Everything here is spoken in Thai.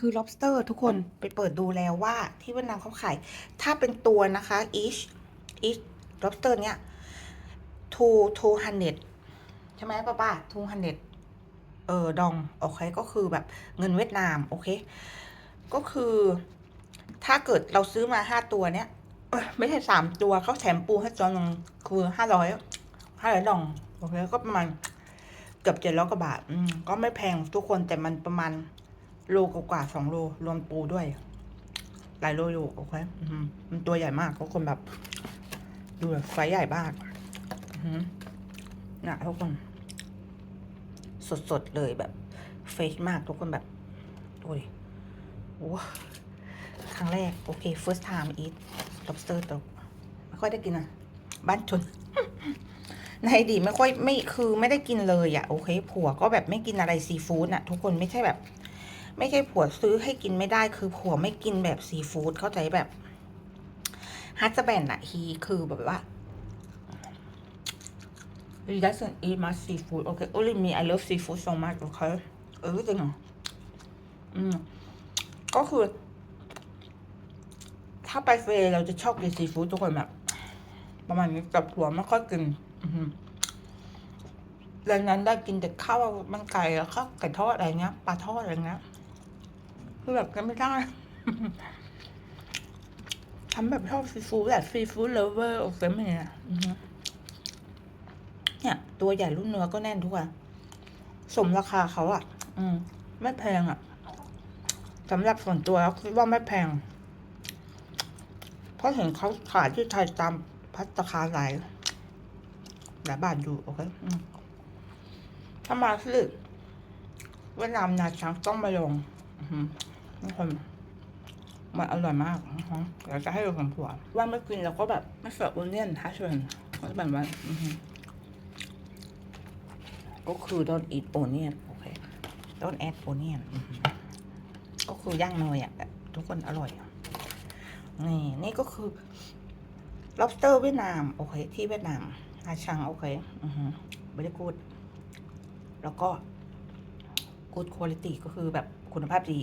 คือ lobster ทุกคนไปเปิดดูแล้วว่าที่เวียดนามเขาขาย ถ้าเป็นตัวนะคะ each each lobster เนี้ย two two hundred ใช่ไหมป้าป้า two hundred เออดองโอเคก็คือแบบเงินเวียดนาม โอเค ก็คือ ถ้าเกิดเราซื้อมาห้าตัวเนี้ยไม่ใช่สามตัวเขาแถมปูให้จอนงคือห้าร้อยห้าร้อยดองโอเคก็ประมาณเกือบเจ็ดร้อยกว่าบาทก็ไม่แพงทุกคนแต่มันประมาณ โลกว่าสองโลรวมปูด้วย หลายโลอยู่โอเคมันตัวใหญ่มากทุกคนแบบ ดูแบบไซส์ใหญ่มากอือหือนะทุกคน สดๆเลยแบบเฟชมากทุกคนแบบดูดิโอ้ครั้งแรก โอเค first time eat lobster ตัวไม่ค่อยได้กินอะ บ้านชนในอดีตไม่ค่อยไม่คือไม่ได้กินเลยอะโอเค ผัวก็แบบไม่กินอะไรซีฟู้ดอะ ทุกคนไม่ใช่แบบ ไม่ใช่ผัวซื้อให้กินไม่ได้คือผัวไม่กินแบบซีฟู้ดเข้าใจแบบฮัตสแบนอะฮีคือแบบว่า he doesn't eat much seafood okay only me I love seafood so much okay เออจริงเหรออืมก็คือ ถ้าไปเฟรเราจะชอบกินซีฟู้ดทุกคนแบบ ประมาณนี้กับผัวไม่ค่อยกินดังนั้นได้กินแต่ข้าวมันไก่แล้วข้าวไก่ทอดอะไรเงี้ยปลาทอดอะไรเงี้ย คือแบบกันไม่ได้ทำแบบชอบซีฟู้ดแบบซีฟู้ดเลเวอร์โอเคไหมเนี่ยอือหือเนี่ย ตัวใหญ่รุ่นเนื้อก็แน่นทุกอะสมราคาเขาอะ อืม ไม่แพงอะสำหรับส่วนตัวแล้วคิดว่าไม่แพง เพราะเห็นเขาขายที่ไทยตามพัตคาหลายหลายบาทอยู่ โอเคถ้ามาที่เวียดนามนาช้างต้องมาลง อือหือนี่คนมันอร่อยมากอือหือเดี๋ยวจะให้ดูของผัวว่าไม่กินแล้วก็แบบไม่ใส่อุเนียนถ้าชวนก็จะแบบว่าอือหือก็คือ don't eat onion โอเค don't add onion อือหือก็คือย่างเนยอะแบบทุกคนอร่อยอะนี่นี่ก็คือ lobster เวียดนาม โอเค ที่เวียดนามนาชังโอเคอือฮึไม่ได้กูด แล้วก็ good quality ก็คือแบบ คุณภาพดี